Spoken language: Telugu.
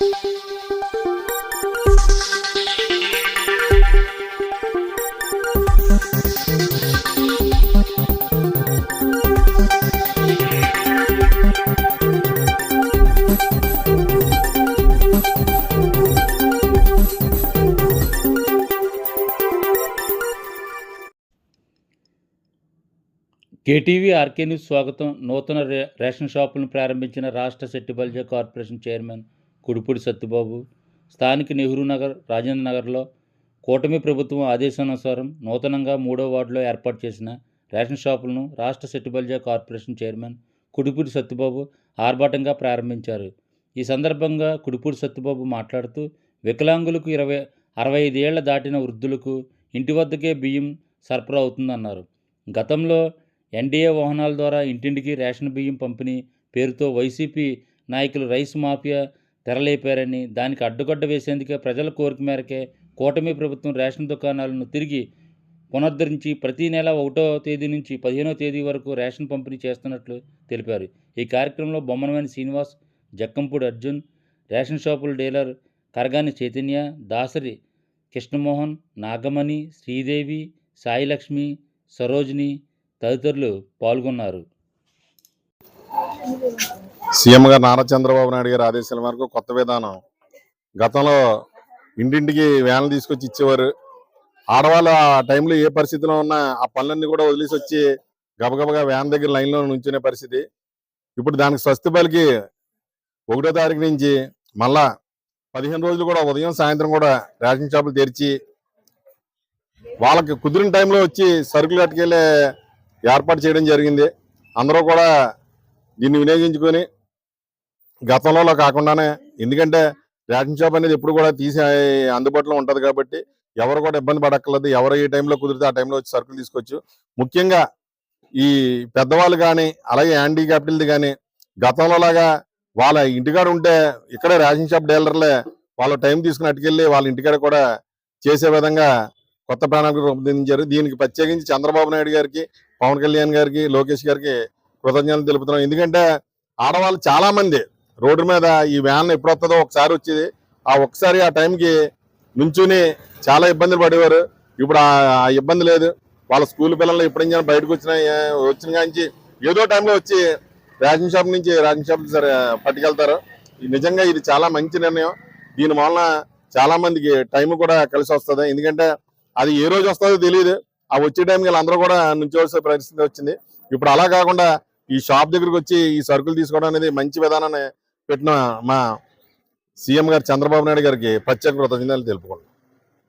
కేటీవీ ఆర్కే న్యూస్ స్వాగతం. నూతన రేషన్ షాపులను ప్రారంభించిన రాష్ట్ర సెట్టిబల్జ కార్పొరేషన్ చైర్మన్ కుడుపూడి సత్తుబాబు స్థానిక నెహ్రూ నగర్ రాజేంద్ర నగర్లో కూటమి ప్రభుత్వం ఆదేశానుసారం నూతనంగా మూడో వార్డులో ఏర్పాటు చేసిన రేషన్ షాపులను రాష్ట్ర సెట్టిబల్జ కార్పొరేషన్ చైర్మన్ కుడిపూడి సత్తుబాబు ఆర్భాటంగా ప్రారంభించారు. ఈ సందర్భంగా కుడిపూడి సత్తుబాబు మాట్లాడుతూ వికలాంగులకు ఇరవై అరవై ఐదేళ్ళ దాటిన వృద్ధులకు ఇంటి వద్దకే బియ్యం సరఫరా అవుతుందన్నారు. గతంలో ఎన్డీఏ వాహనాల ద్వారా ఇంటింటికి రేషన్ బియ్యం పంపిణీ పేరుతో వైసీపీ నాయకులు రైస్ మాఫియా తెరలేపారని దానికి అడ్డుగడ్డ వేసేందుకే ప్రజల కోరిక మేరకే కూటమి ప్రభుత్వం రేషన్ దుకాణాలను తిరిగి పునరుద్ధరించి ప్రతి నెల ఒకటో తేదీ నుంచి పదిహేనో తేదీ వరకు రేషన్ పంపిణీ చేస్తున్నట్లు తెలిపారు. ఈ కార్యక్రమంలో బొమ్మనవేని శ్రీనివాస్ జక్కంపూడి అర్జున్ రేషన్ షాపుల డీలర్ కరగాని చైతన్య దాసరి కృష్ణమోహన్ నాగమణి శ్రీదేవి సాయిలక్ష్మి సరోజిని తదితరులు పాల్గొన్నారు. సీఎం గారు నారా చంద్రబాబు నాయుడు గారి ఆదేశాల మేరకు కొత్త విధానం. గతంలో ఇంటింటికి వ్యాన్లు తీసుకొచ్చి ఇచ్చేవారు. ఆడవాళ్ళు ఆ టైంలో ఏ పరిస్థితిలో ఉన్నా ఆ పనులన్నీ కూడా వదిలేసి వచ్చి గబగబగా వ్యాన్ దగ్గర లైన్లో నుంచునే పరిస్థితి. ఇప్పుడు దానికి స్వస్తి పలికి ఒకటో తారీఖు నుంచి మళ్ళా పదిహేను రోజులు కూడా ఉదయం సాయంత్రం కూడా రేషన్ షాపులు తెరిచి వాళ్ళకి కుదిరిన టైంలో వచ్చి సరుకులు కట్టుకెళ్ళే ఏర్పాటు చేయడం జరిగింది. అందరూ కూడా దీన్ని వినియోగించుకొని గతంలో కాకుండానే ఎందుకంటే రేషన్ షాప్ అనేది ఎప్పుడు కూడా తీసి అందుబాటులో ఉంటుంది కాబట్టి ఎవరు కూడా ఇబ్బంది పడక్కర్లేదు. ఎవరు ఏ టైంలో కుదిరితే ఆ టైంలో వచ్చి సరుకులు తీసుకోవచ్చు. ముఖ్యంగా ఈ పెద్దవాళ్ళు కానీ అలాగే హ్యాండీ క్యాపిటల్ది కానీ గతంలో లాగా వాళ్ళ ఇంటికాడ ఉంటే ఇక్కడే రేషన్ షాప్ డీలర్లే వాళ్ళ టైం తీసుకుని అట్టుకెళ్ళి వాళ్ళ ఇంటికాడ కూడా చేసే విధంగా కొత్త ప్రణాళిక రూపొందించారు. దీనికి ప్రత్యేకించి చంద్రబాబు నాయుడు గారికి పవన్ కళ్యాణ్ గారికి లోకేష్ గారికి కృతజ్ఞతలు తెలుపుతున్నాం. ఎందుకంటే ఆడవాళ్ళు చాలా మంది రోడ్డు మీద ఈ వ్యాన్ ఎప్పుడు వస్తుందో ఒకసారి వచ్చేది ఆ ఒకసారి ఆ టైంకి నుంచుని చాలా ఇబ్బందులు పడేవారు. ఇప్పుడు ఆ ఇబ్బంది లేదు. వాళ్ళ స్కూల్ పిల్లలు ఎప్పుడైనా బయటకు వచ్చిన వచ్చిన కాంచి ఏదో టైంలో వచ్చి రేషన్ షాప్ నుంచి రేషన్ షాప్ పట్టుకెళ్తారు. నిజంగా ఇది చాలా మంచి నిర్ణయం. దీని వలన చాలా మందికి టైం కూడా కలిసి వస్తుంది. ఎందుకంటే అది ఏ రోజు వస్తుందో తెలియదు ఆ వచ్చే టైంకి వీళ్ళందరూ కూడా నుంచోవాల్సిన పరిస్థితి వచ్చింది. ఇప్పుడు అలా కాకుండా ఈ షాప్ దగ్గరకు వచ్చి ఈ సరుకులు తీసుకోవడం అనేది మంచి విధానాన్ని పెట్టిన మా సీఎం గారు చంద్రబాబు నాయుడు గారికి ప్రత్యేక కృతజ్ఞతలు తెలుపుకోండి